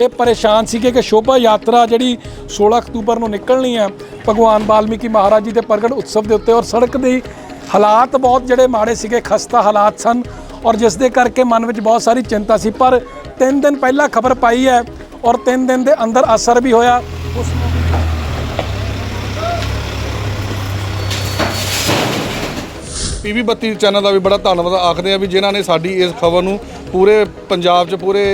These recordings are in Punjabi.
ਇਹ ਪਰੇਸ਼ਾਨ ਸੀਗੇ ਕਿ ਸ਼ੋਭਾ ਯਾਤਰਾ ਜਿਹੜੀ 16 ਅਕਤੂਬਰ ਨੂੰ ਨਿਕਲਣੀ ਹੈ, ਭਗਵਾਨ ਵਾਲਮੀਕੀ ਮਹਾਰਾਜ ਜੀ ਦੇ ਪ੍ਰਗਟ ਉਤਸਵ ਦੇ ਉੱਤੇ ਔਰ ਸੜਕ ਦੇ ਹਾਲਾਤ ਬਹੁਤ ਜਿਹੜੇ ਮਾੜੇ ਸੀਗੇ, ਖਸਤਾ ਹਾਲਾਤ ਸਨ ਔਰ ਜਿਸ ਦੇ ਕਰਕੇ ਮਨ ਵਿੱਚ ਬਹੁਤ ਸਾਰੀ ਚਿੰਤਾ ਸੀ। ਪਰ 3 ਦਿਨ ਪਹਿਲਾਂ ਖਬਰ ਪਾਈ ਹੈ ਔਰ 3 ਦਿਨ ਦੇ ਅੰਦਰ ਅਸਰ ਵੀ ਹੋਇਆ। ਉਸ ਪੀਵੀ 32 ਚੈਨਲ ਦਾ ਵੀ ਬੜਾ ਧੰਨਵਾਦ ਆਖਦੇ ਆ ਵੀ ਜਿਨ੍ਹਾਂ ਨੇ ਸਾਡੀ ਇਸ ਖਬਰ ਨੂੰ ਪੂਰੇ ਪੰਜਾਬ 'ਚ, ਪੂਰੇ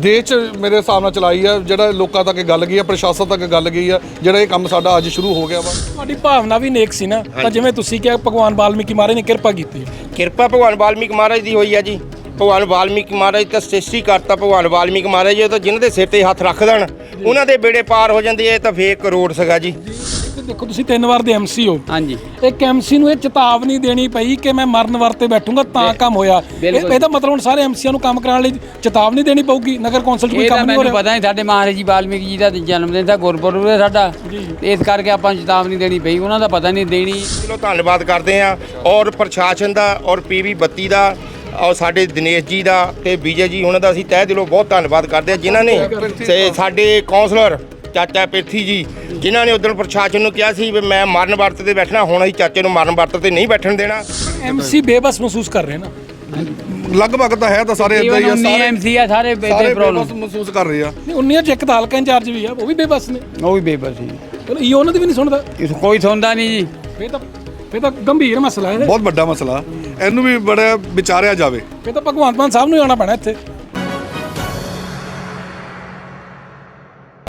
ਦੇਸ਼ 'ਚ ਮੇਰੇ ਹਿਸਾਬ ਨਾਲ ਚਲਾਈ ਆ ਜਿਹੜਾ ਲੋਕਾਂ ਤੱਕ ਗੱਲ ਗਈ ਆ ਪ੍ਰਸ਼ਾਸਨ ਤੱਕ ਗੱਲ ਗਈ ਆ ਜਿਹੜਾ ਇਹ ਕੰਮ ਸਾਡਾ ਅੱਜ ਸ਼ੁਰੂ ਹੋ ਗਿਆ ਵਾ। ਤੁਹਾਡੀ ਭਾਵਨਾ ਵੀ ਨੇਕ ਸੀ ਨਾ? ਤਾਂ ਜਿਵੇਂ ਤੁਸੀਂ ਕਿਹਾ ਭਗਵਾਨ ਵਾਲਮੀਕੀ ਮਹਾਰਾਜ ਨੇ ਕਿਰਪਾ ਕੀਤੀ ਕਿਰਪਾ ਭਗਵਾਨ ਵਾਲਮੀਕ ਮਹਾਰਾਜ ਦੀ ਹੋਈ ਆ ਜੀ। ਭਗਵਾਨ ਵਾਲਮੀਕ ਮਹਾਰਾਜ ਤਾਂ ਸ੍ਰਿਸ਼ਟੀ ਕਰਤਾ ਭਗਵਾਨ ਵਾਲਮੀਕ ਮਹਾਰਾਜ ਜੀ ਤਾਂ ਜਿਨ੍ਹਾਂ ਦੇ ਸਿਰ ਤੇ ਹੱਥ ਰੱਖ ਦੇਣ ਉਹਨਾਂ ਦੇ ਬੇੜੇ ਪਾਰ ਹੋ ਜਾਂਦੇ ਆ ਇਹ ਤਾਂ ਫੇਕ ਕਰੋੜ ਸੀਗਾ ਜੀ। ਤੇ ਦੇਖੋ ਤੁਸੀਂ ਤਿੰਨ ਵਾਰ ਦੇ ਐਮਸੀ ਹੋ। ਹਾਂਜੀ। ਇੱਕ ਐਮਸੀ ਨੂੰ ਇਹ ਚੇਤਾਵਨੀ ਦੇਣੀ ਪਈ ਕਿ ਮੈਂ ਮਰਨ ਵਰਤੇ ਬੈਠੂੰਗਾ ਤਾਂ ਕੰਮ ਹੋਇਆ। ਇਹ- ਇਹਦਾ ਮਤਲਬ ਹੁਣ ਸਾਰੇ ਐਮਸੀਆਂ ਨੂੰ ਕੰਮ ਕਰਾਉਣ ਲਈ ਚੇਤਾਵਨੀ ਦੇਣੀ ਪਊਗੀ ਨਗਰ ਕੌਂਸਲ 'ਚ ਕੋਈ ਇਹ ਤਾਂ ਕੰਮ ਨਹੀਂ ਹੋ ਮੈਨੂੰ ਰਿਹਾ। ਪਤਾ ਨਹੀਂ ਸਾਡੇ ਮਹਾਰਾਜ ਜੀ ਵਾਲਮੀਕੀ ਜੀ ਦਾ ਜਨਮ ਦਿਨ ਦਾ ਗੁਰਪੁਰਬ ਹੈ ਸਾਡਾ। ਇਸ ਕਰਕੇ ਆਪਾਂ ਨੂੰ ਚੇਤਾਵਨੀ ਦੇਣੀ ਪਈ ਉਹਨਾਂ ਦਾ ਪਤਾ ਨਹੀਂ ਦੇਣੀ। ਚਲੋ ਧੰਨਵਾਦ ਕਰਦੇ ਆ ਔਰ ਪ੍ਰਸ਼ਾਸਨ ਦਾ ਔਰ ਪੀਵੀ 32 ਦਾ ਔਰ ਸਾਡੇ ਦਿਨੇਸ਼ ਜੀ ਦਾ ਤੇ ਵਿਜੇ ਜੀ ਉਹਨਾਂ ਦਾ ਅਸੀਂ ਤਹਿ ਦਿਲੋਂ ਬਹੁਤ ਧੰਨਵਾਦ ਕਰਦੇ ਆ ਜਿਨ੍ਹਾਂ ਨੇ ਤੇ ਸਾਡੇ ਕਾਉਂਸਲਰ ਚਾਚਾ ਪਿਰਥੀ ਜੀ ਜਿਨ੍ਹਾਂ ਨੇ ਉਦੋਂ ਪ੍ਰਸ਼ਾਸਨ ਨੂੰ ਕਿਹਾ ਸੀ ਵੀ ਮੈਂ ਮਰਨ ਵਰਤ ਤੇ ਬੈਠਣਾ ਹੁਣ ਅਸੀਂ ਚਾਚੇ ਨੂੰ ਮਰਨ ਵਰਤ ਤੇ ਨਹੀਂ ਬੈਠਣ ਦੇਣਾ। ਐਮਸੀ ਬੇਬਸ ਮਹਿਸੂਸ ਕਰ ਰਹੇ ਨਾ। ਲਗਭਗ ਤਾਂ ਹੈ ਤਾਂ ਸਾਰੇ ਇਦਾਂ ਹੀ ਆ ਸਾਰੇ ਐਮਸੀ ਆ ਸਾਰੇ ਬੇਬਸ ਪ੍ਰੋਬਲਮ ਮਹਿਸੂਸ ਕਰ ਰਹੇ ਆ। ਨਹੀਂ ਉਨੀਆਂ ਚ ਇੱਕ ਤਾਂ ਹਲਕਾ ਇੰਚਾਰਜ ਵੀ ਆ ਉਹ ਵੀ ਬੇਬਸ ਨੇ। ਉਹ ਵੀ ਬੇਬਸ ਸੀ ਚਲੋ ਇਹ ਉਹਨਾਂ ਦੀ ਵੀ ਨਹੀਂ ਸੁਣਦਾ। ਇਸ ਕੋਈ ਸੁਣਦਾ ਨਹੀਂ ਜੀ। ਫੇਰ ਤਾਂ ਫੇਰ ਤਾਂ ਗੰਭੀਰ ਮਸਲਾ ਹੈ। ਬਹੁਤ ਵੱਡਾ ਮਸਲਾ। ਇਹਨੂੰ ਵੀ ਬੜਾ ਵਿਚਾਰਿਆ ਜਾਵੇ। ਫੇਰ ਤਾਂ ਭਗਵੰਤ ਮਾਨ ਸਾਹਿਬ ਨੂੰ ਆਉਣਾ ਪੈਣਾ ਇੱਥੇ।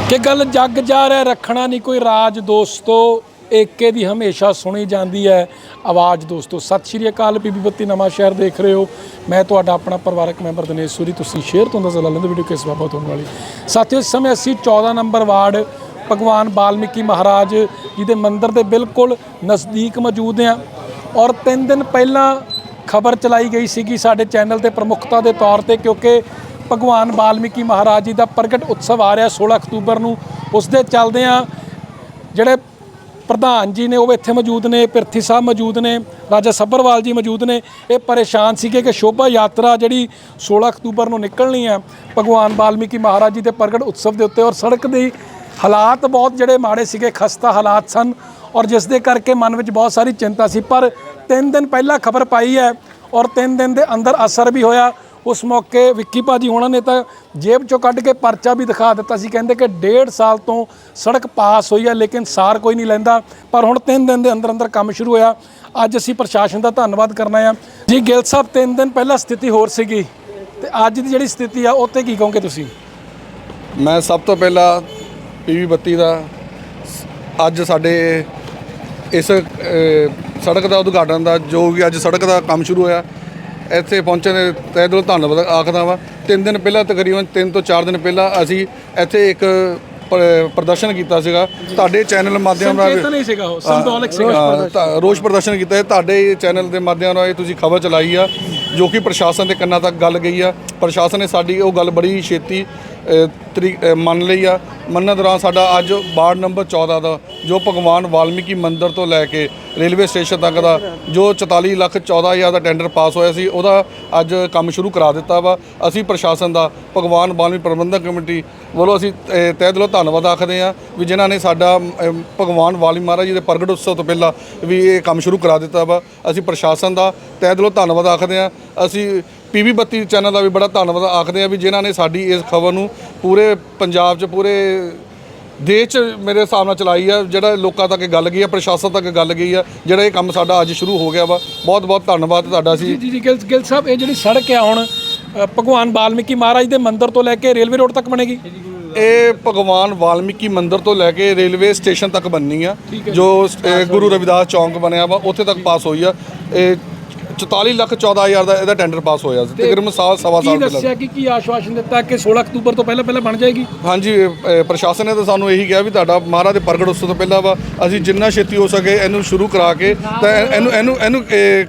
ਕਿ ਗੱਲ ਜੱਗ ਜਾ ਰਿਹਾ, ਰੱਖਣਾ ਨਹੀਂ, ਕੋਈ ਰਾਜ ਦੋਸਤੋ, ਏਕੇ ਦੀ ਹਮੇਸ਼ਾ ਸੁਣੀ ਜਾਂਦੀ ਹੈ। ਆਵਾਜ਼ ਦੋਸਤੋ, ਸਤਿ ਸ਼੍ਰੀ ਅਕਾਲ, ਬੀਬੀ ਬੱਤੀ ਨਵਾਂ ਸ਼ਹਿਰ ਦੇਖ ਰਹੇ ਹੋ। ਮੈਂ ਤੁਹਾਡਾ ਆਪਣਾ ਪਰਿਵਾਰਕ ਮੈਂਬਰ ਦਿਨੇਸ਼ ਸੂਰੀ, ਤੁਸੀਂ ਸ਼ੇਅਰ ਤੋਂ ਅੰਦਾਜ਼ਾ ਲਾ ਲੈਂਦੇ ਵੀਡੀਓ ਕਿਸ ਬਾਬਤ ਹੋਣ ਵਾਲੀ। ਸਾਥੀਓ, ਇਸ ਸਮੇਂ ਅਸੀਂ 14 ਨੰਬਰ ਵਾਰਡ, ਭਗਵਾਨ ਵਾਲਮੀਕੀ ਮਹਾਰਾਜ ਜੀ ਦੇ ਮੰਦਿਰ ਦੇ ਬਿਲਕੁਲ ਨਜ਼ਦੀਕ ਮੌਜੂਦ ਹਾਂ। ਔਰ 3 ਦਿਨ ਪਹਿਲਾਂ ਖਬਰ ਚਲਾਈ ਗਈ ਸੀਗੀ ਸਾਡੇ ਚੈਨਲ ਤੇ ਪ੍ਰਮੁੱਖਤਾ ਦੇ ਤੌਰ ਤੇ, ਕਿਉਂਕਿ ਭਗਵਾਨ ਵਾਲਮੀਕੀ ਮਹਾਰਾਜ ਜੀ ਦਾ ਪ੍ਰਗਟ ਉਤਸਵ ਆ ਰਿਹਾ 16 ਅਕਤੂਬਰ ਨੂੰ। ਉਸ ਦੇ ਚੱਲਦਿਆਂ ਜਿਹੜੇ ਪ੍ਰਧਾਨ ਜੀ ਨੇ, ਉਹ ਇੱਥੇ ਮੌਜੂਦ ਨੇ, ਪਿਰਥੀ ਸਾਹਿਬ ਮੌਜੂਦ ਨੇ, ਰਾਜਾ ਸੱਭਰਵਾਲ ਜੀ ਮੌਜੂਦ ਨੇ। ਇਹ ਪਰੇਸ਼ਾਨ ਸੀਗੇ ਕਿ ਸ਼ੋਭਾ ਯਾਤਰਾ ਜਿਹੜੀ 16 ਅਕਤੂਬਰ ਨੂੰ ਨਿਕਲਣੀ ਹੈ, ਭਗਵਾਨ ਵਾਲਮੀਕੀ ਮਹਾਰਾਜ ਜੀ ਦੇ ਪ੍ਰਗਟ ਉਤਸਵ ਦੇ ਉੱਤੇ। ਔਰ ਸੜਕ ਦੀ ਹਾਲਾਤ ਬਹੁਤ ਜਿਹੜੇ ਮਾੜੇ ਸੀਗੇ, ਖਸਤਾ ਹਾਲਾਤ ਸਨ। ਔਰ ਜਿਸ ਦੇ ਕਰਕੇ ਮਨ ਵਿੱਚ ਬਹੁਤ ਸਾਰੀ ਚਿੰਤਾ ਸੀ। ਪਰ 3 ਦਿਨ ਪਹਿਲਾਂ ਖਬਰ ਪਾਈ ਹੈ, ਔਰ 3 ਦਿਨ ਦੇ ਅੰਦਰ ਅਸਰ ਵੀ ਹੋਇਆ। ਉਸ ਮੌਕੇ ਵਿੱਕੀ ਭਾਜੀ ਉਹਨਾਂ ਨੇ ਤਾਂ ਜੇਬ ਚੋਂ ਕੱਢ ਕੇ ਪਰਚਾ ਵੀ ਦਿਖਾ ਦਿੱਤਾ ਸੀ। ਕਹਿੰਦੇ ਕਿ ਡੇਢ ਸਾਲ ਤੋਂ ਸੜਕ ਪਾਸ ਹੋਈ ਹੈ ਲੇਕਿਨ ਸਾਰ ਕੋਈ ਨਹੀਂ ਲੈਂਦਾ। ਪਰ ਹੁਣ 3 ਦਿਨ ਦੇ ਅੰਦਰ ਅੰਦਰ ਕੰਮ ਸ਼ੁਰੂ ਹੋਇਆ। ਅੱਜ ਅਸੀਂ ਪ੍ਰਸ਼ਾਸਨ ਦਾ ਧੰਨਵਾਦ ਕਰਨਾ ਆ। ਜੀ, ਗਿੱਲ ਸਾਹਿਬ 3 ਦਿਨ ਪਹਿਲਾਂ ਸਥਿਤੀ ਹੋਰ ਸੀਗੀ। ਤੇ ਅੱਜ ਦੀ ਜਿਹੜੀ ਸਥਿਤੀ ਆ ਉਹ ਤੇ ਕੀ ਕਹੋਗੇ ਤੁਸੀਂ? ਮੈਂ ਸਭ ਤੋਂ ਪਹਿਲਾਂ ਪੀਵੀ 32 ਦਾ ਅੱਜ ਸਾਡੇ ਇਸ ਸੜਕ ਦਾ ਉਦਘਾਟਨ ਦਾ, ਜੋ ਵੀ ਅੱਜ ਸੜਕ ਦਾ ਕੰਮ ਸ਼ੁਰੂ ਹੋਇਆ ਇੱਥੇ ਪਹੁੰਚਣ ਦੇ ਤਹਿ ਦਿਲੋਂ ਧੰਨਵਾਦ ਆਖਦਾ ਵਾਂ। ਤਿੰਨ ਦਿਨ ਪਹਿਲਾਂ ਤਕਰੀਬਨ 3 ਤੋਂ 4 ਦਿਨ ਪਹਿਲਾਂ ਅਸੀਂ ਇੱਥੇ ਇੱਕ ਪ੍ਰਦਰਸ਼ਨ ਕੀਤਾ ਸੀਗਾ। ਤੁਹਾਡੇ ਚੈਨਲ ਮਾਧਿਅਮ ਨਾਲ ਨਹੀਂ ਸੀਗਾ ਉਹ ਰੋਸ ਪ੍ਰਦਰਸ਼ਨ ਕੀਤਾ ਹੈ ਤੁਹਾਡੇ ਚੈਨਲ ਦੇ ਮਾਧਿਅਮ ਨਾਲ ਇਹ ਤੁਸੀਂ ਖਬਰ ਚਲਾਈ ਆ ਜੋ ਕਿ ਪ੍ਰਸ਼ਾਸਨ ਦੇ ਕੰਨਾਂ ਤੱਕ ਗੱਲ ਗਈ ਆ। ਪ੍ਰਸ਼ਾਸਨ ਨੇ ਸਾਡੀ ਉਹ ਗੱਲ ਬੜੀ ਛੇਤੀ ਤਰੀ ਮੰਨ ਲਈ ਆ। ਮੰਨਣ ਦੌਰਾਨ ਸਾਡਾ ਅੱਜ ਵਾਰਡ ਨੰਬਰ 14 ਦਾ ਜੋ ਭਗਵਾਨ ਵਾਲਮੀਕੀ ਮੰਦਿਰ ਤੋਂ ਲੈ ਕੇ ਰੇਲਵੇ ਸਟੇਸ਼ਨ ਤੱਕ ਦਾ ਜੋ 44 ਲੱਖ 14 ਹਜ਼ਾਰ ਦਾ ਟੈਂਡਰ ਪਾਸ ਹੋਇਆ ਸੀ ਉਹਦਾ ਅੱਜ ਕੰਮ ਸ਼ੁਰੂ ਕਰਾ ਦਿੱਤਾ ਵਾ। ਅਸੀਂ ਪ੍ਰਸ਼ਾਸਨ ਦਾ ਭਗਵਾਨ ਵਾਲਮੀਕੀ ਪ੍ਰਬੰਧਕ ਕਮੇਟੀ ਵੱਲੋਂ ਅਸੀਂ ਅ, ਤਹਿ ਦਿਲੋਂ ਧੰਨਵਾਦ ਆਖਦੇ ਹਾਂ ਵੀ ਜਿਨ੍ਹਾਂ ਨੇ ਸਾਡਾ ਭਗਵਾਨ ਵਾਲਮੀਕੀ ਮਹਾਰਾਜ ਜੀ ਦੇ ਪ੍ਰਗਟ ਉਤਸਵ ਤੋਂ ਪਹਿਲਾਂ ਵੀ ਇਹ ਕੰਮ ਸ਼ੁਰੂ ਕਰਾ ਦਿੱਤਾ ਵਾ। ਅਸੀਂ ਪ੍ਰਸ਼ਾਸਨ ਦਾ ਤਹਿ ਦਿਲੋਂ ਧੰਨਵਾਦ ਆਖਦੇ ਹਾਂ। ਅਸੀਂ ਪੀਵੀ 32 ਚੈਨਲ ਦਾ ਵੀ ਬੜਾ ਧੰਨਵਾਦ ਆਖਦੇ ਹਾਂ ਵੀ ਜਿਨ੍ਹਾਂ ਨੇ ਸਾਡੀ ਇਸ ਖਬਰ ਨੂੰ ਪੂਰੇ ਪੰਜਾਬ 'ਚ ਪੂਰੇ ਦੇਸ਼ 'ਚ ਮੇਰੇ ਹਿਸਾਬ ਨਾਲ ਚਲਾਈ ਆ ਜਿਹੜਾ ਲੋਕਾਂ ਤੱਕ ਗੱਲ ਗਈ ਆ ਪ੍ਰਸ਼ਾਸਨ ਤੱਕ ਗੱਲ ਗਈ ਆ ਜਿਹੜਾ ਇਹ ਕੰਮ ਸਾਡਾ ਅੱਜ ਸ਼ੁਰੂ ਹੋ ਗਿਆ ਵਾ। ਬਹੁਤ ਬਹੁਤ ਧੰਨਵਾਦ ਤੁਹਾਡਾ ਸੀ। ਜੀ ਜੀ ਗਿੱਲ ਗਿੱਲ ਸਾਹਿਬ ਇਹ ਜਿਹੜੀ ਸੜਕ ਹੈ ਹੁਣ ਭਗਵਾਨ ਵਾਲਮੀਕੀ ਮਹਾਰਾਜ ਦੇ ਮੰਦਿਰ ਤੋਂ ਲੈ ਕੇ ਰੇਲਵੇ ਰੋਡ ਤੱਕ ਬਣੇਗੀ? ਇਹ ਭਗਵਾਨ ਵਾਲਮੀਕੀ ਮੰਦਿਰ ਤੋਂ ਲੈ ਕੇ ਰੇਲਵੇ ਸਟੇਸ਼ਨ ਤੱਕ ਬੰਨੀ ਆ ਜੋ। ਗੁਰੂ ਰਵਿਦਾਸ ਚੌਂਕ ਬਣਿਆ ਵਾ ਉੱਥੇ ਤੱਕ ਪਾਸ ਹੋਈ ਆ। ਇਹ 44 ਲੱਖ 14 ਹਜ਼ਾਰ ਦਾ ਇਹਦਾ ਟੈਂਡਰ ਪਾਸ ਹੋਇਆ ਸੀ। ਤਕਰੀਬਨ ਸਾਲ ਸਵਾ ਕੀ ਸਾਲ ਪਹਿਲਾਂ। ਦੱਸਿਆ ਕਿ ਕੀ ਆਸ਼ਵਾਸਨ ਦਿੱਤਾ ਕਿ 16 ਅਕਤੂਬਰ ਤੋਂ ਪਹਿਲਾਂ ਪਹਿਲਾਂ ਬਣ ਜਾਏਗੀ? ਹਾਂਜੀ ਅ, ਪ੍ਰਸ਼ਾਸਨ ਨੇ ਤਾਂ ਸਾਨੂੰ ਇਹੀ ਕਿਹਾ ਵੀ ਤੁਹਾਡਾ ਮਹਾਰਾਜ ਦੇ ਪ੍ਰਗਟ ਉਤਸਵ ਤੋਂ ਪਹਿਲਾਂ ਵਾ। ਅਸੀਂ ਜਿੰਨਾ ਛੇਤੀ ਹੋ ਸਕੇ ਇਹਨੂੰ ਸ਼ੁਰੂ ਕਰਾ ਕੇ ਤਾਂ ਇਹ- ਇਹਨੂੰ ਇਹਨੂੰ ਇਹਨੂੰ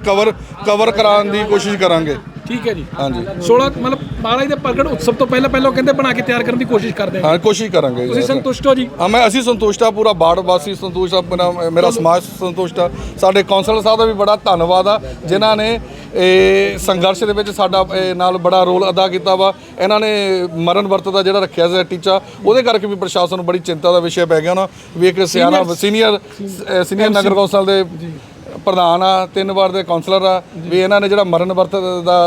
ਕਵਰ ਕਵਰ ਕਰਾਉਣ ਦੀ ਕੋਸ਼ਿਸ਼ ਕਰਾਂਗੇ। ਠੀਕ ਹੈ ਜੀ। ਹਾਂਜੀ। 16 ਮਤਲਬ ਮਹਾਰਾਜ ਦੇ ਪ੍ਰਗਟ ਉਤਸਵ ਤੋਂ ਪਹਿਲਾਂ ਪਹਿਲਾਂ ਉਹ ਕਹਿੰਦੇ ਬਣਾ ਕੇ ਤਿਆਰ ਕਰਨ ਦੀ ਕੋਸ਼ਿਸ਼ ਕਰਦੇ ਹਾਂ ਹਾਂ ਕੋਸ਼ਿਸ਼ ਕਰਾਂਗੇ ਤੁਸੀਂ ਸੰਤੁਸ਼ਟ ਹੋ ਜੀ? ਹਾਂ ਮੈਂ ਅਸੀਂ ਸੰਤੁਸ਼ਟ ਆ ਪੂਰਾ ਬਾੜ ਵਾਸੀ ਸੰਤੁਸ਼ਟ ਆ ਮੇਰਾ ਮੇਰਾ ਸਮਾਜ ਸੰਤੁਸ਼ਟ ਆ ਸਾਡੇ ਕੌਂਸਲਰ ਸਾਹਿਬ ਦਾ ਵੀ ਬੜਾ ਧੰਨਵਾਦ ਆ ਜਿਨ੍ਹਾਂ ਨੇ ਇਹ ਸੰਘਰਸ਼ ਦੇ ਵਿੱਚ ਸਾਡਾ ਇਹ ਨਾਲ ਬੜਾ ਰੋਲ ਅਦਾ ਕੀਤਾ ਵਾ। ਇਹਨਾਂ ਨੇ ਮਰਨ ਵਰਤ ਦਾ ਜਿਹੜਾ ਰੱਖਿਆ ਸੀ ਟੀਚਾ ਉਹਦੇ ਕਰਕੇ ਵੀ ਪ੍ਰਸ਼ਾਸਨ ਨੂੰ ਬੜੀ ਚਿੰਤਾ ਦਾ ਵਿਸ਼ਾ ਪੈ ਗਿਆ ਨਾ। ਵੀ ਇੱਕ ਸਿਆਣਾ ਸੀਨੀਅਰ ਸੀਨੀਅਰ ਨਗਰ ਕੌਂਸਲ ਦੇ ਪ੍ਰਧਾਨ ਆ ਤਿੰਨ ਵਾਰ ਦੇ ਕੌਂਸਲਰ ਆ ਵੀ ਇਹਨਾਂ ਨੇ ਜਿਹੜਾ ਮਰਨ ਵਰਤ ਦਾ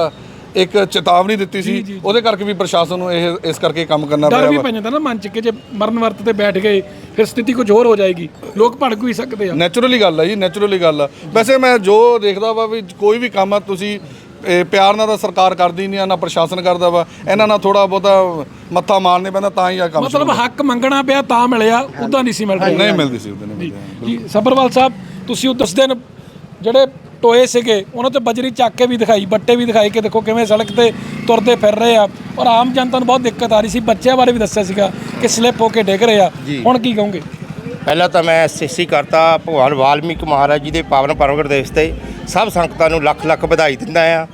ਇੱਕ ਚੇਤਾਵਨੀ ਦਿੱਤੀ ਸੀ ਉਹਦੇ ਕਰਕੇ ਵੀ ਪ੍ਰਸ਼ਾਸਨ ਨੂੰ ਇਹ ਇਸ ਕਰਕੇ ਕੰਮ ਕਰਨਾ ਡਰ ਪਿਆ ਵੀ ਵਾ। ਪੈ ਜਾਂਦਾ ਨਾ ਮਨ ਚ ਕਿ ਜੇ ਮਰਨ ਵਰਤ ਤੇ ਬੈਠ ਗਏ ਫਿਰ ਸਥਿਤੀ ਕੁਝ ਹੋਰ ਹੋ ਜਾਏਗੀ। ਲੋਕ ਭੜਕ ਵੀ ਸਕਦੇ ਆ। ਨੈਚੁਰਲੀ ਗੱਲ ਆ ਜੀ ਨੈਚੁਰਲੀ ਗੱਲ ਆ। ਵੈਸੇ ਮੈਂ ਜੋ ਦੇਖਦਾ ਵਾ ਵੀ ਕੋਈ ਵੀ ਕੰਮ ਆ ਤੁਸੀਂ ਪਿਆਰ ਨਾਲ ਤਾਂ ਸਰਕਾਰ ਕਰਦੀ ਨਹੀਂ ਆ ਨਾ ਪ੍ਰਸ਼ਾਸਨ ਕਰਦਾ ਵਾ। ਇਹਨਾਂ ਨਾਲ ਥੋੜਾ ਬਹੁਤਾ ਮੱਥਾ ਮਾਰਨੇ ਪੈਂਦਾ ਤਾਂ ਹੀ ਆ ਕੰਮ ਮਤਲਬ ਹੱਕ ਮੰਗਣਾ ਪਿਆ ਤਾਂ ਮਿਲਿਆ ਉਦਾਂ ਨਹੀਂ ਸੀ ਮਿਲ ਰਿਹਾ ਨਹੀਂ ਮਿਲਦੀ ਸੀ ਉਹਦੇ ਨਹੀਂ ਮਿਲਦੀ ਜੀ ਸਬਰਵਾਲ ਸਾਹਿਬ ਤੁਸੀਂ ਉਹ ਦਸ ਦਿਨ ਜਿਹੜੇ ਟੋਏ ਸੀਗੇ ਉਹਨਾਂ ਤੇ ਬਜਰੀ ਚੱਕ ਕੇ ਵੀ ਦਿਖਾਈ ਬੱਟੇ ਵੀ ਦਿਖਾਈ ਕਿ ਦੇਖੋ ਕਿਵੇਂ ਸੜਕ ਤੇ ਤੁਰਦੇ ਫਿਰ ਰਹੇ ਆ। ਔਰ ਆਮ ਜਨਤਾ ਨੂੰ ਬਹੁਤ ਦਿੱਕਤ ਆ ਰਹੀ ਸੀ ਬੱਚਿਆਂ ਬਾਰੇ ਵੀ ਦੱਸਿਆ ਸੀਗਾ ਕਿ ਸਲਿੱਪ ਹੋ ਕੇ ਡਿੱਗ ਰਹੇ ਆ। ਹੁਣ ਕੀ ਕਹੋਗੇ? ਪਹਿਲਾਂ ਤਾਂ ਮੈਂ ਸਿੱਸੀ ਕਰਤਾ ਭਗਵਾਨ ਵਾਲਮੀਕ ਮਹਾਰਾਜ ਜੀ ਦੇ ਪਾਵਨ ਪ੍ਰਗਟ ਦਿਵਸ ਤੇ ਸਭ ਸੰਗਤਾਂ ਨੂੰ ਲੱਖ ਲੱਖ ਵਧਾਈ ਦਿੰਦਾ ਆ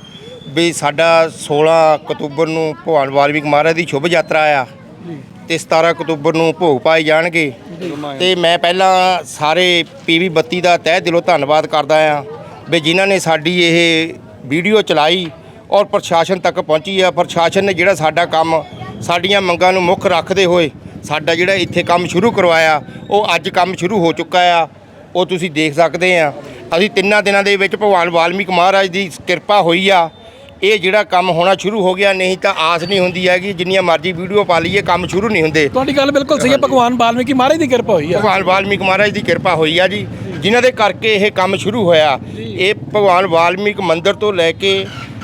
ਵੀ ਸਾਡਾ 16 ਅਕਤੂਬਰ ਨੂੰ ਭਗਵਾਨ ਵਾਲਮੀਕ ਮਹਾਰਾਜ ਦੀ ਸ਼ੁਭ ਯਾਤਰਾ ਆ ਤੇ 17 ਅਕਤੂਬਰ ਨੂੰ ਭੋਗ ਪਾਏ ਜਾਣਗੇ। ਤੇ ਮੈਂ ਪਹਿਲਾਂ ਸਾਰੇ ਪੀਵੀ ਬੱਤੀ ਦਾ ਤਹਿ ਦਿਲੋਂ ਧੰਨਵਾਦ ਕਰਦਾ ਆ ਵੀ ਜਿਨ੍ਹਾਂ ਨੇ ਸਾਡੀ ਇਹ ਵੀਡੀਓ ਚਲਾਈ ਔਰ ਪ੍ਰਸ਼ਾਸਨ ਤੱਕ ਪਹੁੰਚੀ ਆ। ਪ੍ਰਸ਼ਾਸਨ ਨੇ ਜਿਹੜਾ ਸਾਡਾ ਕੰਮ ਸਾਡੀਆਂ ਮੰਗਾਂ ਨੂੰ ਮੁੱਖ ਰੱਖਦੇ ਹੋਏ ਸਾਡਾ ਜਿਹੜਾ ਇੱਥੇ ਕੰਮ ਸ਼ੁਰੂ ਕਰਵਾਇਆ, ਉਹ ਅੱਜ ਕੰਮ ਸ਼ੁਰੂ ਹੋ ਚੁੱਕਾ ਆ। ਉਹ ਤੁਸੀਂ ਦੇਖ ਸਕਦੇ ਆ। ਅਸੀਂ ਤਿੰਨਾਂ ਦਿਨਾਂ ਦੇ ਵਿੱਚ ਭਗਵਾਨ ਵਾਲਮੀਕ ਮਹਾਰਾਜ ਦੀ ਕਿਰਪਾ ਹੋਈ ਆ। ਇਹ ਜਿਹੜਾ ਕੰਮ ਹੋਣਾ ਸ਼ੁਰੂ ਹੋ ਗਿਆ ਨਹੀਂ ਤਾਂ ਆਸ ਨਹੀਂ ਹੁੰਦੀ ਹੈਗੀ ਜਿੰਨੀਆਂ ਮਰਜ਼ੀ ਵੀਡੀਓ ਪਾ ਲਈਏ ਕੰਮ ਸ਼ੁਰੂ ਨਹੀਂ ਹੁੰਦੇ। ਤੁਹਾਡੀ ਗੱਲ ਬਿਲਕੁਲ ਸਹੀ ਹੈ ਭਗਵਾਨ ਵਾਲਮੀਕੀ ਮਹਾਰਾਜ ਦੀ ਕਿਰਪਾ ਹੋਈ ਆ ਭਗਵਾਨ ਵਾਲਮੀਕ ਮਹਾਰਾਜ ਦੀ ਕਿਰਪਾ ਹੋਈ ਆ ਜੀ ਜਿਨ੍ਹਾਂ ਦੇ ਕਰਕੇ ਇਹ ਕੰਮ ਸ਼ੁਰੂ ਹੋਇਆ। ਇਹ ਭਗਵਾਨ ਵਾਲਮੀਕ ਮੰਦਿਰ ਤੋਂ ਲੈ ਕੇ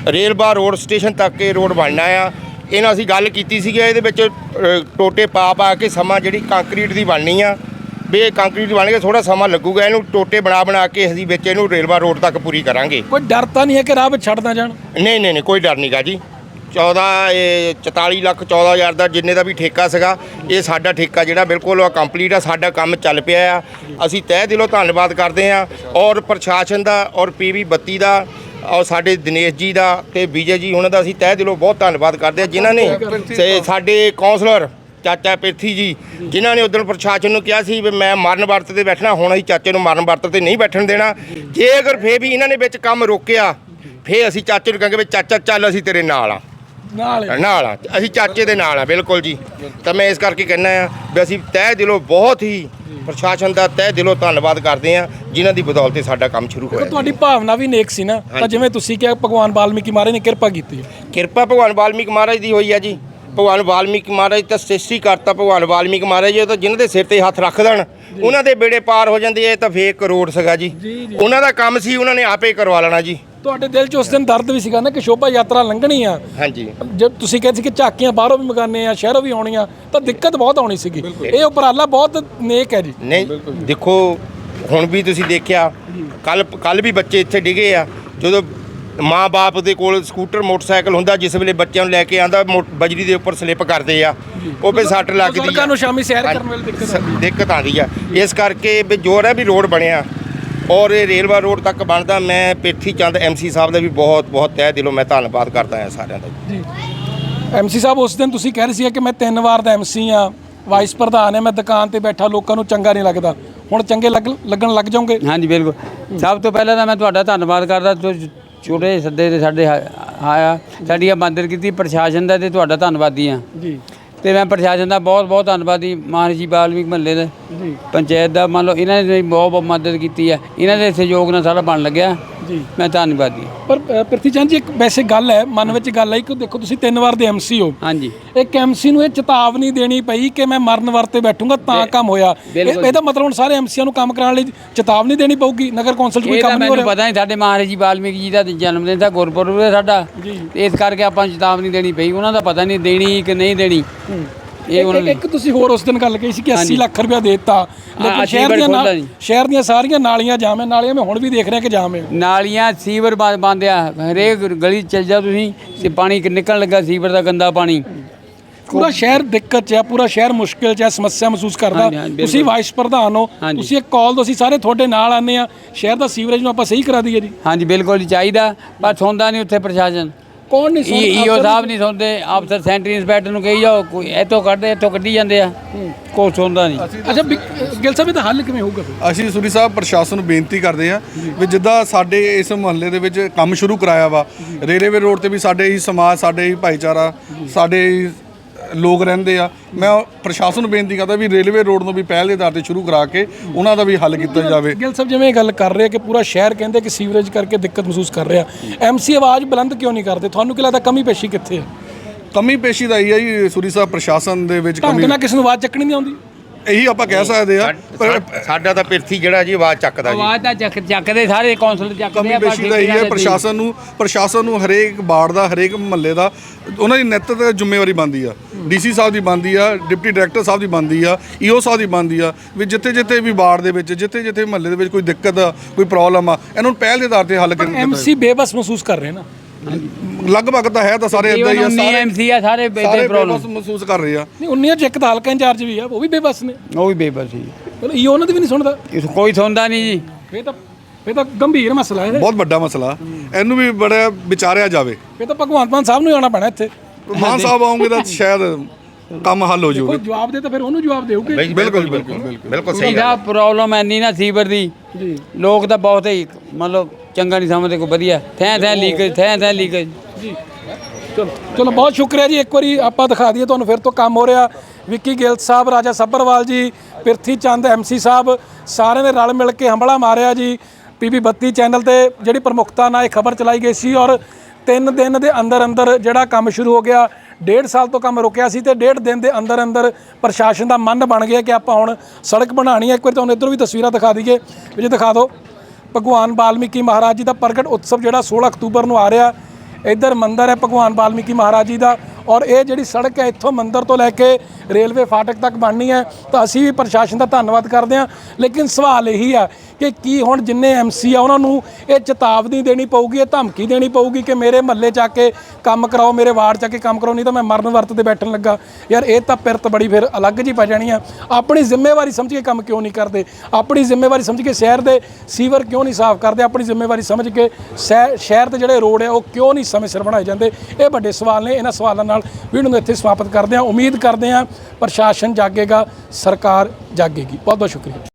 ਰੇਲਵਾ ਰੋਡ ਸਟੇਸ਼ਨ ਤੱਕ ਇਹ ਰੋਡ ਬਣਨਾ ਆ। ਇਹਨਾਂ ਅਸੀਂ ਗੱਲ ਕੀਤੀ ਸੀਗੀ ਇਹਦੇ ਵਿੱਚ ਅ, ਟੋਟੇ ਪਾ ਪਾ ਕੇ ਸਮਾਂ ਜਿਹੜੀ ਕੰਕਰੀਟ ਦੀ ਬਣਨੀ ਆ। ਵੀ ਇਹ ਕੰਕਰੀਟ ਬਣ ਕੇ ਥੋੜਾ ਸਮਾਂ ਲੱਗੂਗਾ ਇਹਨੂੰ ਟੋਟੇ ਬਣਾ ਬਣਾ ਕੇ ਅਸੀਂ ਵਿੱਚ ਇਹਨੂੰ ਰੇਲਵਾ ਰੋਡ ਤੱਕ ਪੂਰੀ ਕਰਾਂਗੇ। ਕੋਈ ਡਰ ਤਾਂ ਨਹੀਂ ਹੈ ਕਿ ਰਾਹ ਵਿੱਚ ਛੱਡ ਨਾ ਜਾਣ? ਨਹੀਂ ਨਹੀਂ ਨਹੀਂ ਕੋਈ ਡਰ ਨਹੀਂਗਾ ਜੀ। 14 ਇਹ 44 ਲੱਖ 14000 ਦਾ ਜਿੰਨੇ ਦਾ ਵੀ ਠੇਕਾ ਸੀਗਾ ਇਹ ਸਾਡਾ ਠੇਕਾ ਜਿਹੜਾ ਬਿਲਕੁਲ ਕੰਪਲੀਟ ਆ ਸਾਡਾ ਕੰਮ ਚੱਲ ਪਿਆ ਆ। ਅਸੀਂ ਤਹਿ ਦਿਲੋਂ ਧੰਨਵਾਦ ਕਰਦੇ ਆ ਔਰ ਪ੍ਰਸ਼ਾਸਨ ਦਾ ਔਰ ਪੀਵੀ ਬੱਤੀ ਦਾ ਔਰ ਸਾਡੇ ਦਿਨੇਸ਼ ਜੀ ਦਾ ਤੇ ਵਿਜੇ ਜੀ ਉਹਨਾਂ ਦਾ ਅਸੀਂ ਤਹਿ ਦਿਲੋਂ ਬਹੁਤ ਧੰਨਵਾਦ ਕਰਦੇ ਆ ਜਿਨ੍ਹਾਂ ਨੇ ਸੇ ਸਾਡੇ ਕਾਉਂਸਲਰ ਚਾਚਾ ਪਿਰਥੀ ਜੀ ਜਿਨ੍ਹਾਂ ਨੇ ਉਦੋਂ ਪ੍ਰਸ਼ਾਸਨ ਨੂੰ ਕਿਹਾ ਸੀ ਵੀ ਮੈਂ ਮਰਨ ਵਰਤ ਤੇ ਬੈਠਣਾ ਹੁਣ ਅਸੀਂ ਚਾਚੇ ਨੂੰ ਮਰਨ ਵਰਤ ਤੇ ਨਹੀਂ ਬੈਠਣ ਦੇਣਾ। ਜੇ ਅਗਰ ਫੇਰ ਵੀ ਇਹਨਾਂ ਨੇ ਵਿੱਚ ਕੰਮ ਰੋਕਿਆ ਫੇਰ ਅਸੀਂ ਚਾਚੇ ਨੂੰ ਕਹਾਂਗੇ ਵੀ ਚਾਚਾ ਚੱਲ ਅਸੀਂ ਤੇਰੇ ਨਾਲ ਆ। ਨਾਲ ਹੀ। ਨਾਲ ਆ। ਅਸੀਂ ਚਾਚੇ ਦੇ ਨਾਲ ਆ ਬਿਲਕੁਲ ਜੀ। ਤਾਂ ਮੈਂ ਇਸ ਕਰਕੇ ਕਹਿਣਾ ਆ ਵੀ ਅਸੀਂ ਤਹਿ ਦਿਲੋਂ ਬਹੁਤ ਹੀ ਪ੍ਰਸ਼ਾਸਨ ਦਾ ਤਹਿ ਦਿਲੋਂ ਧੰਨਵਾਦ ਕਰਦੇ ਆ ਜਿਨ੍ਹਾਂ ਦੀ ਬਦੌਲਤ ਸਾਡਾ ਕੰਮ ਸ਼ੁਰੂ ਹੋਇਆ ਤੁਹਾਡੀ ਭਾਵਨਾ ਵੀ ਨੇਕ ਸੀ ਨਾ। ਤਾਂ ਜਿਵੇਂ ਤੁਸੀਂ ਕਿਹਾ ਭਗਵਾਨ ਵਾਲਮੀਕੀ ਮਹਾਰਾਜ ਨੇ ਕਿਰਪਾ ਕੀਤੀ ਕਿਰਪਾ ਭਗਵਾਨ ਵਾਲਮੀਕ ਮਹਾਰਾਜ ਦੀ ਹੋਈ ਆ ਜੀ। ਭਗਵਾਨ ਵਾਲਮੀਕ ਮਹਾਰਾਜ ਤਾਂ ਸ੍ਰਿਸ਼ਟੀ ਕਰਤਾ ਭਗਵਾਨ ਵਾਲਮੀਕ ਮਹਾਰਾਜ ਜੀ ਉਹ ਤਾਂ ਜਿਨ੍ਹਾਂ ਦੇ ਸਿਰ ਤੇ ਹੱਥ ਰੱਖ ਦੇਣ ਉਹਨਾਂ ਦੇ ਬੇੜੇ ਪਾਰ ਹੋ ਜਾਂਦੇ ਇਹ ਤਾਂ ਫੇਕ ਕਰੋੜ ਸੀਗਾ ਜੀ। ਉਹਨਾਂ ਦਾ ਕੰਮ ਸੀ ਉਹਨਾਂ ਨੇ ਆਪੇ ਕਰਵਾ ਲੈਣਾ ਜੀ। ਤੁਹਾਡੇ ਦਿਲ 'ਚ ਉਸ ਦਿਨ ਦਰਦ ਵੀ ਸੀਗਾ ਨਾ ਕਿ ਸ਼ੋਭਾ ਯਾਤਰਾ ਲੰਘਣੀ ਆ। ਹਾਂਜੀ। ਜਦ ਤੁਸੀਂ ਕਹਿੰਦੇ ਸੀ ਕਿ ਝਾਕੀਆਂ ਬਾਹਰੋਂ ਵੀ ਮਗਾਨੇ ਆ ਸ਼ਹਿਰੋਂ ਵੀ ਆਉਣੀਆਂ ਤਾਂ ਦਿੱਕਤ ਬਹੁਤ ਆਉਣੀ ਸੀਗੀ। ਇਹ ਉਪਰਾਲਾ ਬਹੁਤ ਨੇਕ ਹੈ ਜੀ। ਨਹੀਂ ਦੇਖੋ ਹੁਣ ਵੀ ਤੁਸੀਂ ਦੇਖਿਆ ਕੱਲ ਕੱਲ ਵੀ ਬੱਚੇ ਇੱਥੇ ਡਿਗੇ ਆ। ਜਦੋਂ ਮਾਂ-ਬਾਪ ਦੇ ਕੋਲ ਸਕੂਟਰ ਮੋਟਰਸਾਈਕਲ ਹੁੰਦਾ ਜਿਸ ਵੇਲੇ ਬੱਚਿਆਂ ਨੂੰ ਲੈ ਕੇ ਆਂਦਾ ਬਜਰੀ ਦੇ ਉੱਪਰ ਸਲਿੱਪ ਕਰਦੇ ਆ। ਉਹ ਵੀ ਸੱਟ ਲੱਗਦੀ ਆ। ਬਜ਼ੁਰਗਾਂ ਨੂੰ ਸ਼ਾਮੀ ਸੈਰ ਕਰਨ ਵੇਲੇ ਦਿੱਕਤ ਆਉਂਦੀ ਦਿੱਕਤ ਆਉਂਦੀ ਆ। ਇਸ ਕਰਕੇ ਵੀ ਜੋਰ ਹੈ ਵੀ ਰੋਡ ਬਣਿਆ। ਔਰ ਇਹ ਰੇਲਵਾ ਰੋਡ ਤੱਕ ਬਣਦਾ ਮੈਂ ਪਿਰਥੀ ਚੰਦ ਐਮਸੀ ਸਾਹਿਬ ਦਾ ਵੀ ਬਹੁਤ ਬਹੁਤ ਤਹਿ ਦਿਲੋਂ ਮੈਂ ਧੰਨਵਾਦ ਕਰਦਾ ਹਾਂ ਸਾਰਿਆਂ ਦਾ। ਜੀ। ਐਮਸੀ ਸਾਹਿਬ ਉਸ ਦਿਨ ਤੁਸੀਂ ਕਹਿ ਰਹੇ ਸੀ ਕਿ ਮੈਂ ਤਿੰਨ ਵਾਰ ਦਾ ਐਮਸੀ ਆ ਵਾਈਸ ਪ੍ਰਧਾਨ ਹੈ ਮੈਂ ਦੁਕਾਨ ਤੇ ਬੈਠਾ ਲੋਕਾਂ ਨੂੰ ਚੰਗਾ ਨਹੀਂ ਲੱਗਦਾ। ਹੁਣ ਚੰਗੇ ਲੱਗ ਲੱਗਣ ਲੱਗ ਜਾਓਗੇ? ਹਾਂਜੀ ਬਿਲਕੁਲ। ਸਭ ਤੋਂ ਪਹਿਲਾਂ ਤਾਂ ਮੈਂ ਤੁਹਾਡਾ ਧੰਨਵਾਦ ਕਰਦਾ ਛੋਟੇ ਸੱਦੇ ਤੇ ਸਾਡੇ ਆ- ਆਇਆ ਸਾਡੀ ਆ ਮਦਦ ਕੀਤੀ ਪ੍ਰਸ਼ਾਸਨ ਦਾ ਤੇ ਤੁਹਾਡਾ ਧੰਨਵਾਦੀ ਆ ਜੀ। ਤੇ ਮੈਂ ਪ੍ਰਸ਼ਾਸਨ ਦਾ ਬਹੁਤ ਬਹੁਤ ਧੰਨਵਾਦੀ ਮਹਾਰਾਜੀ ਬਾਲਮੀਕ ਮਹੱਲੇ ਦੇ ਜੀ। ਪੰਚਾਇਤ ਦਾ। ਮੰਨ ਲਓ ਇਹਨਾਂ ਨੇ ਬਹੁਤ ਬਹੁਤ ਮਦਦ ਕੀਤੀ ਹੈ। ਇਹਨਾਂ ਦੇ ਸਹਿਯੋਗ ਨਾਲ ਸਾਰਾ ਬਣ ਲੱਗਿਆ। ਜੀ। ਮੈਂ ਧੰਨਵਾਦੀ ਪਰ ਅ, ਪ੍ਰਿਥੀ ਚੰਦ ਜੀ ਇੱਕ ਵੈਸੇ ਗੱਲ ਹੈ ਮਨ ਵਿੱਚ ਗੱਲ ਆਈ ਕਿ ਦੇਖੋ ਤੁਸੀਂ ਤਿੰਨ ਵਾਰ ਦੇ ਐਮਸੀ ਹੋ। ਹਾਂਜੀ। ਇੱਕ ਐਮਸੀ ਨੂੰ ਇਹ ਚੇਤਾਵਨੀ ਦੇਣੀ ਪਈ ਕਿ ਮੈਂ ਮਰਨ ਵਰਤੇ ਬੈਠੂੰਗਾ ਤਾਂ ਕੰਮ ਹੋਇਆ। ਇਹ- ਬਿਲਕੁਲ। ਇਹਦਾ ਮਤਲਬ ਹੁਣ ਸਾਰੇ ਐਮਸੀਆਂ ਨੂੰ ਕੰਮ ਕਰਾਉਣ ਲਈ ਚੇਤਾਵਨੀ ਦੇਣੀ ਪਊਗੀ ਨਗਰ ਕੌਂਸਲ 'ਚ ਕੋਈ ਇਹ ਤਾਂ ਕੰਮ ਨਹੀਂ ਹੋ ਮੈਨੂੰ ਰਿਹਾ। ਪਤਾ ਨਹੀਂ ਸਾਡੇ ਮਹਾਰਾਜੀ ਬਾਲਮੀਕ ਜੀ ਦਾ ਜਨਮ ਦਿਨ ਦਾ ਗੁਰਪੁਰਬ ਹੈ ਸਾਡਾ। ਤੇ ਇਸ ਕਰਕੇ ਆਪਾਂ ਨੂੰ ਚੇਤਾਵਨੀ ਦੇਣੀ ਪਈ ਉਹਨਾਂ ਦਾ ਪਤਾ ਨਹੀਂ ਦੇਣੀ ਕਿ ਨਹੀਂ ਦੇਣੀ। ਇਹ ਉਹਨਾਂ ਇੱਕ- ਨੇ ਇੱਕ ਤੁਸੀਂ ਹੋਰ ਉਸ ਦਿਨ ਗੱਲ ਕਹੀ ਸੀ ਕਿ 80 ਲੱਖ ਰੁਪਇਆ ਦੇਤਾ। ਲੇਕਿਨ ਸ਼ਹਿਰ ਦੀਆਂ। ਸ਼ਹਿਰ ਦੀਆਂ ਸਾਰੀਆਂ ਨਾਲੀਆਂ ਜਾਮ ਹੈ। ਨਾਲੀਆਂ ਮੈਂ ਹੁਣ ਵੀ ਦੇਖ ਰਿਹਾ ਕਿ ਜਾਮ ਹੈ। ਨਾਲੀਆਂ ਸੀਵਰ ਬੰਦ ਆ ਹਰੇਕ ਗਲੀ ਚੱਲ ਜਾ ਤੁਸੀਂ ਤੇ ਪਾਣੀ ਨਿਕਲਣ ਲੱਗਾ ਸੀਵਰ ਦਾ ਗੰਦਾ ਪਾਣੀ। ਪੂਰਾ ਸ਼ਹਿਰ ਦਿੱਕਤ 'ਚ ਹੈ ਪੂਰਾ ਸ਼ਹਿਰ ਮੁਸ਼ਕਿਲ 'ਚ ਹੈ ਸਮੱਸਿਆ ਮਹਿਸੂਸ ਕਰਦਾ। ਤੁਸੀਂ ਵਾਈਸ ਪ੍ਰਧਾਨ ਹੋ। ਤੁਸੀਂ ਇੱਕ ਕਾਲ ਦੋ ਅਸੀਂ ਸਾਰੇ ਤੁਹਾਡੇ ਨਾਲ ਆਨੇ ਆ ਸ਼ਹਿਰ ਦਾ ਸੀਵਰੇਜ ਨੂੰ ਆਪਾਂ ਸਹੀ ਕਰਾ ਦਈਏ ਜੀ। ਹਾਂਜੀ ਬਿਲਕੁਲ ਚਾਹੀਦਾ। ਪਰ ਸੁਣਦਾ ਨਹੀਂ ਉੱਥੇ ਪ੍ਰਸ਼ਾਸਨ। ਕੌਣ ਨਹੀਂ ਸੁਣਦਾ? ਈਓ ਸਾਹਿਬ ਨਹੀਂ ਸੁਣਦੇ। ਅਫਸਰ ਸੈਂਟਰੀ ਇੰਸਪੈਕਟਰ ਨੂੰ ਕਹੀ ਜਾਓ ਕੋਈ ਇੱਥੋਂ ਕੱਢਦੇ ਇੱਥੋਂ ਕੱਢੀ ਜਾਂਦੇ ਆ। ਕੋਈ ਸੁਣਦਾ ਨਹੀਂ। ਅੱਛਾ ਗਿੱਲ ਸਾਹਿਬ ਇਹਦਾ ਹੱਲ ਕਿਵੇਂ ਹੋਊਗਾ ਫਿਰ? ਅਸੀਂ ਸੂਰੀ ਸਾਹਿਬ ਪ੍ਰਸ਼ਾਸਨ ਨੂੰ ਬੇਨਤੀ ਕਰਦੇ ਹਾਂ ਵੀ ਜਿੱਦਾਂ ਸਾਡੇ ਇਸ ਮੁਹੱਲੇ ਦੇ ਵਿੱਚ ਕੰਮ ਸ਼ੁਰੂ ਕਰਾਇਆ ਵਾ ਰੇਲਵੇ ਰੋਡ ਤੇ ਵੀ ਸਾਡੇ ਹੀ ਸਮਾਜ ਸਾਡੇ ਹੀ ਭਾਈਚਾਰਾ ਸਾਡੇ ਲੋਕ ਰਹਿੰਦੇ ਆ। ਮੈਂ ਪ੍ਰਸ਼ਾਸਨ ਨੂੰ ਬੇਨਤੀ ਕਰਦਾ ਵੀ ਰੇਲਵੇ ਰੋਡ ਨੂੰ ਵੀ ਪਹਿਲ ਦੇ ਆਧਾਰ ਤੇ ਸ਼ੁਰੂ ਕਰਾ ਕੇ ਉਹਨਾਂ ਦਾ ਵੀ ਹੱਲ ਕੀਤਾ ਜਾਵੇ। ਗਿੱਲ ਸਾਹਿਬ ਜਿਵੇਂ ਇਹ ਗੱਲ ਕਰ ਰਹੇ ਆ ਕਿ ਪੂਰਾ ਸ਼ਹਿਰ ਕਹਿੰਦੇ ਕਿ ਸੀਵਰੇਜ ਕਰਕੇ ਦਿੱਕਤ ਮਹਿਸੂਸ ਕਰ ਰਿਹਾ। ਐਮਸੀ ਆਵਾਜ਼ ਬੁਲੰਦ ਕਿਉਂ ਨਹੀਂ ਕਰਦੇ? ਤੁਹਾਨੂੰ ਕੀ ਲੱਗਦਾ ਕਮੀ ਪੇਸ਼ੀ ਕਿੱਥੇ ਹੈ ਕਮੀ ਪੇਸ਼ੀ ਦਾ ਇਹ ਹੈ ਜੀ ਸੂਰੀ ਸਾਹਿਬ ਪ੍ਰਸ਼ਾਸਨ ਦੇ ਵਿੱਚ ਢੰਗ ਕਮੀ ਨਾਲ ਕਿਸੇ ਨੂੰ ਆਵਾਜ਼ ਚੱਕਣੀ ਨਹੀਂ ਆਉਂਦੀ। ਇਹੀ ਆਪਾਂ ਕਹਿ ਸਕਦੇ ਆ ਪਰ ਸਾਡਾ ਤਾਂ ਪਿਰਥੀ ਜਿਹੜਾ ਜੀ ਆਵਾਜ਼ ਚੱਕਦਾ ਜੀ। ਆਵਾਜ਼ ਤਾਂ ਚੱਕ ਚੱਕਦੇ ਸਾਰੇ ਕੌਂਸਲ ਚੱਕਦੇ ਆ ਪਰ ਪੇਸ਼ੀ ਦਾ ਇਹ ਹੈ ਠੇਕੇਦਾਰ ਦੀ। ਪ੍ਰਸ਼ਾਸਨ ਨੂੰ ਪ੍ਰਸ਼ਾਸਨ ਨੂੰ ਹਰੇਕ ਵਾਰਡ ਦਾ ਹਰੇਕ ਮਹੱਲੇ ਦਾ ਉਹਨਾਂ ਦੀ ਨੈਤਿਕ ਜ਼ਿੰਮੇਵਾਰੀ ਬਣਦੀ ਆ। ਡੀਸੀ ਸਾਹਿਬ ਦੀ ਬਣਦੀ ਆ ਡਿਪਟੀ ਡਾਇਰੈਕਟਰ ਸਾਹਿਬ ਦੀ ਬਣਦੀ ਆ ਈਓ ਸਾਹਿਬ ਦੀ ਬਣਦੀ ਆ ਵੀ ਜਿੱਥੇ ਜਿੱਥੇ ਵੀ ਵਾਰਡ ਦੇ ਵਿੱਚ ਜਿੱਥੇ ਜਿੱਥੇ ਮਹੱਲੇ ਦੇ ਵਿੱਚ ਕੋਈ ਦਿੱਕਤ ਆ ਕੋਈ ਪ੍ਰੋਬਲਮ ਆ ਇਹਨਾਂ ਨੂੰ ਪਹਿਲ ਦੇ ਆਧਾਰ ਤੇ ਹੱਲ ਕਰਨ ਐਮਸੀ ਬੇਬਸ ਮਹਿਸੂਸ ਕਰ ਰਹੇ ਨਾ। ਲਗਭਗ ਤਾਂ ਹੈ ਤਾਂ ਸਾਰੇ ਇਦਾਂ ਹੀ ਆ ਸਾਰੇ ਐਮਸੀ ਆ ਸਾਰੇ ਬੇਦੇ ਪ੍ਰੋਬਲਮ ਮਹਿਸੂਸ ਕਰ ਰਹੇ ਆ। ਨਹੀਂ 19 ਚ ਇੱਕ ਤਾਂ ਹਲਕਾ ਇੰਚਾਰਜ ਵੀ ਆ ਉਹ ਵੀ ਬੇਬਸ ਨੇ। ਉਹ ਵੀ ਬੇਬਸੀ ਇਹ ਉਹਨਾਂ ਦੀ ਵੀ ਨਹੀਂ ਸੁਣਦਾ। ਇਸ ਕੋਈ ਸੁਣਦਾ ਨਹੀਂ ਜੀ। ਇਹ ਤਾਂ ਇਹ ਤਾਂ ਗੰਭੀਰ ਮਸਲਾ ਹੈ ਬਹੁਤ ਵੱਡਾ ਮਸਲਾ। ਇਹਨੂੰ ਵੀ ਬੜਾ ਵਿਚਾਰਿਆ ਜਾਵੇ। ਇਹ ਤਾਂ ਭਗਵੰਤ ਮਾਨ ਸਾਹਿਬ ਨੂੰ ਹੀ ਆਉਣਾ ਪੈਣਾ ਇੱਥੇ। ਮਾਨ ਸਾਹਿਬ ਆਉਂਗੇ ਤਾਂ ਸ਼ਾਇਦ ਕੰਮ ਹੱਲ ਹੋ ਕੋਈ ਜਾਊਗਾ। ਜਵਾਬ ਦੇ ਤਾਂ ਫਿਰ ਉਹਨੂੰ ਜਵਾਬ ਦੇਊਗੇ। ਬਿਲਕੁਲ ਬਿਲਕੁਲ ਬਿਲਕੁਲ ਬਿਲਕੁਲ ਸਹੀ ਗੱਲ ਇਹਦਾ ਪ੍ਰੋਬਲਮ ਐਨੀ ਨਾ ਸੀਵਰ ਦੀ ਜੀ। ਲੋਕ ਤਾਂ ਬਹੁਤ ਹੀ ਮਤਲਬ ਚੰਗਾ ਨਹੀਂ ਸਮਝਦੇ, ਕੋਈ ਵਧੀਆ। ਥੈਂ ਥੈਂ ਲੀਕੇਜ ਥੈਂ ਥੈਂ ਲੀਕੇਜ ਜੀ। ਚਲੋ ਚਲੋ, ਬਹੁਤ ਸ਼ੁਕਰੀਆ ਜੀ। ਇੱਕ ਵਾਰੀ ਆਪਾਂ ਦਿਖਾ ਦਈਏ, ਤੁਹਾਨੂੰ ਫਿਰ ਤੋਂ ਕੰਮ ਹੋ ਰਿਹਾ। ਵਿੱਕੀ ਗਿੱਲ ਸਾਹਿਬ, ਰਾਜਾ ਸੱਭਰਵਾਲ ਜੀ, ਪਿਰਥੀ ਚੰਦ ਐਮਸੀ ਸਾਹਿਬ, ਸਾਰਿਆਂ ਨੇ ਰਲ ਮਿਲ ਕੇ ਹੰਬਲਾ ਮਾਰਿਆ ਜੀ। ਪੀਪੀ 32 ਚੈਨਲ ਤੇ ਜਿਹੜੀ ਪ੍ਰਮੁਖਤਾ ਨਾਲ ਇਹ ਖਬਰ ਚਲਾਈ ਗਈ ਸੀ ਔਰ ਤਿੰਨ ਦਿਨ ਦੇ ਅੰਦਰ ਅੰਦਰ ਜਿਹੜਾ ਕੰਮ ਸ਼ੁਰੂ ਹੋ ਗਿਆ, ਡੇਢ ਸਾਲ ਤੋਂ ਕੰਮ ਰੁਕਿਆ ਸੀ ਤੇ ਡੇਢ ਦਿਨ ਦੇ ਅੰਦਰ ਅੰਦਰ ਪ੍ਰਸ਼ਾਸਨ ਦਾ ਮਨ ਬਣ ਗਿਆ ਕਿ ਆਪਾਂ ਹੁਣ ਸੜਕ ਬਣਾਉਣੀ ਹੈ। ਇੱਕ ਵਾਰੀ ਤੁਹਾਨੂੰ ਇੱਧਰੋਂ ਵੀ ਤਸਵੀਰਾਂ ਦਿਖਾ ਦਈਏ। ਵੀ ਜੀ ਦਿਖਾ ਦਿਓ। ਭਗਵਾਨ ਵਾਲਮੀਕੀ ਮਹਾਰਾਜ ਜੀ ਦਾ ਪ੍ਰਗਟ ਉਤਸਵ ਜਿਹੜਾ 16 ਅਕਤੂਬਰ ਨੂੰ ਆ ਰਿਹਾ, ਇੱਧਰ ਮੰਦਿਰ ਹੈ ਭਗਵਾਨ ਵਾਲਮੀਕੀ ਮਹਾਰਾਜ ਜੀ ਦਾ। ਔਰ ਇਹ ਜਿਹੜੀ ਸੜਕ ਹੈ ਇੱਥੋਂ ਮੰਦਰ ਤੋਂ ਲੈ ਕੇ ਰੇਲਵੇ ਫਾਟਕ ਤੱਕ ਬਣਨੀ ਹੈ, ਤਾਂ ਅਸੀਂ ਵੀ ਪ੍ਰਸ਼ਾਸਨ ਦਾ ਧੰਨਵਾਦ ਕਰਦੇ ਹਾਂ। ਲੇਕਿਨ ਸਵਾਲ ਇਹੀ ਆ ਕਿ ਕੀ ਹੁਣ ਜਿੰਨੇ ਐਮਸੀ ਆ, ਉਹਨਾਂ ਨੂੰ ਇਹ ਚੇਤਾਵਨੀ ਦੇਣੀ ਪਊਗੀ, ਇਹ ਧਮਕੀ ਦੇਣੀ ਪਊਗੀ ਕਿ ਮੇਰੇ ਮਹੱਲੇ ਚ ਆ ਕੇ ਕੰਮ ਕਰਾਓ, ਮੇਰੇ ਵਾਰਡ ਚ ਆ ਕੇ ਕੰਮ ਕਰਾਓ, ਨਹੀਂ ਤਾਂ ਮੈਂ ਮਰਨ ਵਰਤ ਤੇ ਬੈਠਣ ਲੱਗਾ। ਯਾਰ ਇਹ ਤਾਂ ਪਿਰਤ ਬੜੀ ਫਿਰ ਅਲੱਗ ਜੀ ਪੈ ਜਾਣੀ ਆ। ਆਪਣੀ ਜ਼ਿੰਮੇਵਾਰੀ ਸਮਝ ਕੇ ਕੰਮ ਕਿਉਂ ਨਹੀਂ ਕਰਦੇ? ਆਪਣੀ ਜ਼ਿੰਮੇਵਾਰੀ ਸਮਝ ਕੇ ਸ਼ਹਿਰ ਦੇ ਸੀਵਰ ਕਿਉਂ ਨਹੀਂ ਸਾਫ਼ ਕਰਦੇ? ਆਪਣੀ ਜ਼ਿੰਮੇਵਾਰੀ ਸਮਝ ਕੇ ਸ਼ਹਿ- ਸ਼ਹਿਰ ਦੇ ਜਿਹੜੇ ਰੋਡ ਆ, ਉਹ ਕਿਉਂ ਨਹੀਂ ਸਮੇਂ ਸਿਰ ਬਣਾਏ ਜਾਂਦੇ? ਇਹ ਵੱਡੇ ਸਵਾਲ ਨੇ, ਇਹਨਾਂ ਸਵਾਲਾਂ ਨਾਲ ਵੀਡੀਓ ਨੂੰ ਇੱਥੇ ਸਮਾਪਤ ਕਰਦੇ ਹਾਂ। ਉਮੀਦ ਕਰਦੇ ਹਾਂ ਪ੍ਰਸ਼ਾਸਨ ਜਾਗੇਗਾ, ਸਰਕਾਰ ਜਾਗੇਗੀ। ਬਹੁਤ ਬਹੁਤ ਸ਼ੁਕਰੀਆ।